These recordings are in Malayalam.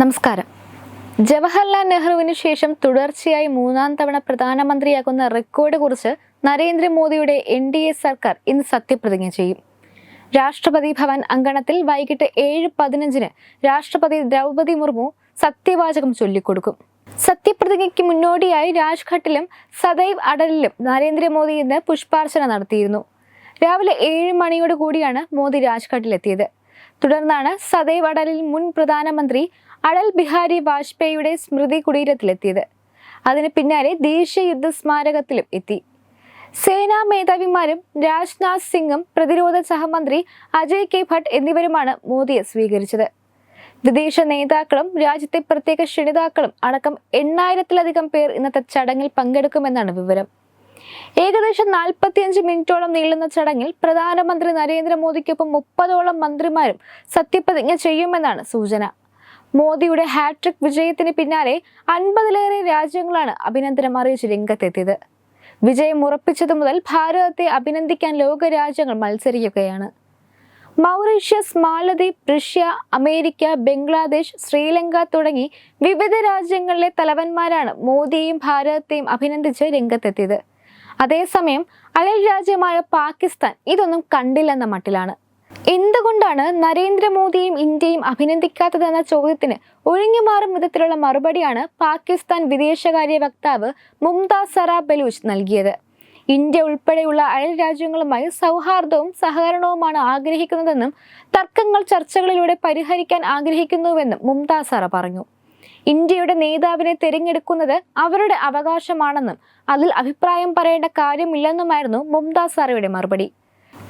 നമസ്കാരം. ജവഹർലാൽ നെഹ്റുവിന് ശേഷം തുടർച്ചയായി മൂന്നാം തവണ പ്രധാനമന്ത്രിയാകുന്ന റെക്കോർഡ് കുറിച്ച് നരേന്ദ്രമോദിയുടെ എൻ ഡി എ സർക്കാർ ഇന്ന് സത്യപ്രതിജ്ഞ ചെയ്യും. രാഷ്ട്രപതി ഭവൻ അങ്കണത്തിൽ വൈകിട്ട് ഏഴ് പതിനഞ്ചിന് രാഷ്ട്രപതി ദ്രൗപതി മുർമു സത്യവാചകം ചൊല്ലിക്കൊടുക്കും. സത്യപ്രതിജ്ഞയ്ക്ക് മുന്നോടിയായി രാജ്ഘട്ടിലും സദൈവ് അടലിലും നരേന്ദ്രമോദി ഇന്ന് പുഷ്പാർച്ചന നടത്തിയിരുന്നു. രാവിലെ ഏഴ് മണിയോട് കൂടിയാണ് മോദി രാജ്ഘട്ടിലെത്തിയത്. തുടർന്നാണ് സദൈവ് അടലിൽ മുൻ പ്രധാനമന്ത്രി അടൽ ബിഹാരി വാജ്പേയിയുടെ സ്മൃതി കുടീരത്തിലെത്തിയത്. അതിന് പിന്നാലെ ദേശീയ യുദ്ധ സ്മാരകത്തിലും എത്തി. സേനാ മേധാവിമാരും രാജ്നാഥ് സിംഗും പ്രതിരോധ സഹമന്ത്രി അജയ് കെ ഭട്ട് എന്നിവരുമാണ് മോദിയെ സ്വീകരിച്ചത്. വിദേശ നേതാക്കളും രാജ്യത്തെ പ്രത്യേക ക്ഷണിതാക്കളും അടക്കം എണ്ണായിരത്തിലധികം പേർ ഇന്നത്തെ ചടങ്ങിൽ പങ്കെടുക്കുമെന്നാണ് വിവരം. ഏകദേശം നാൽപ്പത്തിയഞ്ച് മിനിറ്റോളം നീളുന്ന ചടങ്ങിൽ പ്രധാനമന്ത്രി നരേന്ദ്രമോദിക്കൊപ്പം മുപ്പതോളം മന്ത്രിമാരും സത്യപ്രതിജ്ഞ ചെയ്യുമെന്നാണ് സൂചന. മോദിയുടെ ഹാട്രിക് വിജയത്തിന് പിന്നാലെ അൻപതിലേറെ രാജ്യങ്ങളാണ് അഭിനന്ദനം അറിയിച്ച് രംഗത്തെത്തിയത്. വിജയം ഉറപ്പിച്ചതു മുതൽ ഭാരതത്തെ അഭിനന്ദിക്കാൻ ലോകരാജ്യങ്ങൾ മത്സരിക്കുകയാണ്. Mauritius Maldives Russia America Bangladesh Sri Lanka തുടങ്ങി വിവിധ രാജ്യങ്ങളിലെ തലവന്മാരാണ് മോദിയെയും ഭാരതത്തെയും അഭിനന്ദിച്ച് രംഗത്തെത്തിയത്. അതേസമയം അയൽ രാജ്യമായ പാകിസ്ഥാൻ ഇതൊന്നും കണ്ടില്ലെന്ന മട്ടിലാണ്. എന്തുകൊണ്ടാണ് നരേന്ദ്രമോദിയും ഇന്ത്യയും അഭിനന്ദിക്കാത്തതെന്ന ചോദ്യത്തിന് ഒഴിഞ്ഞുമാറും വിധത്തിലുള്ള മറുപടിയാണ് പാകിസ്ഥാൻ വിദേശകാര്യ വക്താവ് മുംതാസ് സറ ബലൂച്ച് നൽകിയത്. ഇന്ത്യ ഉൾപ്പെടെയുള്ള അയൽ രാജ്യങ്ങളുമായി സൗഹാർദ്ദവും സഹകരണവുമാണ് ആഗ്രഹിക്കുന്നതെന്നും തർക്കങ്ങൾ ചർച്ചകളിലൂടെ പരിഹരിക്കാൻ ആഗ്രഹിക്കുന്നുവെന്നും മുംതാസ് സറ പറഞ്ഞു. ഇന്ത്യയുടെ നേതാവിനെ തിരഞ്ഞെടുക്കുന്നത് അവരുടെ അവകാശമാണെന്നും അതിൽ അഭിപ്രായം പറയേണ്ട കാര്യമില്ലെന്നുമായിരുന്നു മുംതാസ് സാറയുടെ മറുപടി.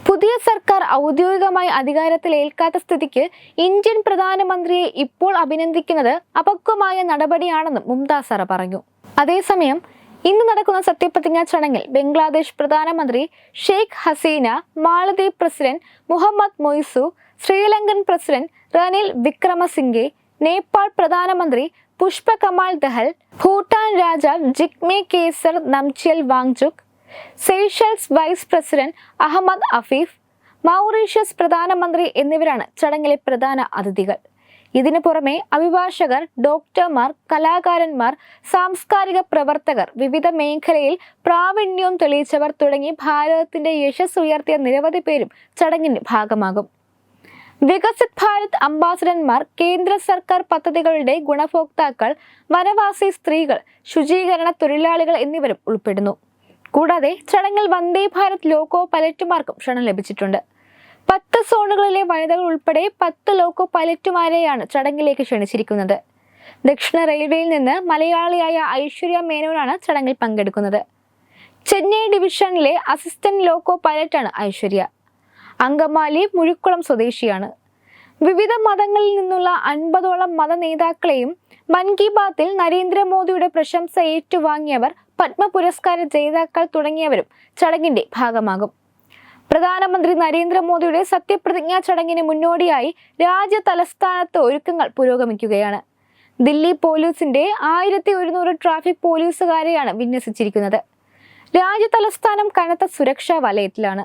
പുതിയ സർക്കാർ ഔദ്യോഗികമായി അധികാരത്തിൽ ഏൽക്കാത്ത സ്ഥിതിക്ക് ഇന്ത്യൻ പ്രധാനമന്ത്രിയെ ഇപ്പോൾ അഭിനന്ദിക്കുന്നത് അപക്വമായ നടപടിയാണെന്നും മുംതാസ് സാറ പറഞ്ഞു. അതേസമയം ഇന്ന് നടക്കുന്ന സത്യപ്രതിജ്ഞാ ചടങ്ങിൽ ബംഗ്ലാദേശ് പ്രധാനമന്ത്രി ഷെയ്ഖ് ഹസീന മാലദ്വീപ് പ്രസിഡന്റ് മുഹമ്മദ് മൊയ്സു ശ്രീലങ്കൻ പ്രസിഡന്റ് റനിൽ വിക്രമസിംഗെ നേപ്പാൾ പ്രധാനമന്ത്രി പുഷ്പ കമാൽ ദഹൽ ഭൂട്ടാൻ രാജാവ് Jigme Khesar Namgyel Wangchuck Seychelles vice president Ahmed Afif Mauritius പ്രധാനമന്ത്രി എന്നിവരാണ് ചടങ്ങിലെ പ്രധാന അതിഥികൾ. ഇതിനു പുറമെ അഭിഭാഷകർ ഡോക്ടർമാർ കലാകാരന്മാർ സാംസ്കാരിക പ്രവർത്തകർ വിവിധ മേഖലയിൽ പ്രാവീണ്യവും തെളിയിച്ചവർ തുടങ്ങി ഭാരതത്തിന്റെ യശസ് ഉയർത്തിയ നിരവധി പേരും ചടങ്ങിന്റെ ഭാഗമാകും. വികസിത് ഭാരത് അംബാസഡർമാർ കേന്ദ്ര സർക്കാർ പദ്ധതികളുടെ ഗുണഭോക്താക്കൾ വനവാസി സ്ത്രീകൾ ശുചീകരണ തൊഴിലാളികൾ എന്നിവരും ഉൾപ്പെടുന്നു. കൂടാതെ ചടങ്ങിൽ വന്ദേ ഭാരത് ലോക്കോ പൈലറ്റുമാർക്കും ക്ഷണം ലഭിച്ചിട്ടുണ്ട്. പത്ത് സോണുകളിലെ വനിതകൾ ഉൾപ്പെടെ പത്ത് ലോക്കോ പൈലറ്റുമാരെയാണ് ചടങ്ങിലേക്ക് ക്ഷണിച്ചിരിക്കുന്നത്. ദക്ഷിണ റെയിൽവേയിൽ നിന്ന് മലയാളിയായ ഐശ്വര്യ മേനോനാണ് ചടങ്ങിൽ പങ്കെടുക്കുന്നത്. ചെന്നൈ ഡിവിഷനിലെ അസിസ്റ്റന്റ് ലോക്കോ പൈലറ്റാണ് ഐശ്വര്യ. അങ്കമാലി മുഴുക്കുളം സ്വദേശിയാണ്. വിവിധ മതങ്ങളിൽ നിന്നുള്ള അൻപതോളം മത നേതാക്കളെയും മൻ കി ബാത്തിൽ നരേന്ദ്രമോദിയുടെ പ്രശംസ ഏറ്റുവാങ്ങിയവർ പത്മ പുരസ്കാര ജേതാക്കൾ തുടങ്ങിയവരും ചടങ്ങിന്റെ ഭാഗമാകും. പ്രധാനമന്ത്രി നരേന്ദ്രമോദിയുടെ സത്യപ്രതിജ്ഞാ ചടങ്ങിന് മുന്നോടിയായി രാജ്യ തലസ്ഥാനത്ത് ഒരുക്കങ്ങൾ പുരോഗമിക്കുകയാണ്. ദില്ലി പോലീസിന്റെ ആയിരത്തി ഒരുന്നൂറ് ട്രാഫിക് പോലീസുകാരെയാണ് വിന്യസിച്ചിരിക്കുന്നത്. രാജ്യ തലസ്ഥാനം കനത്ത സുരക്ഷാ വലയത്തിലാണ്.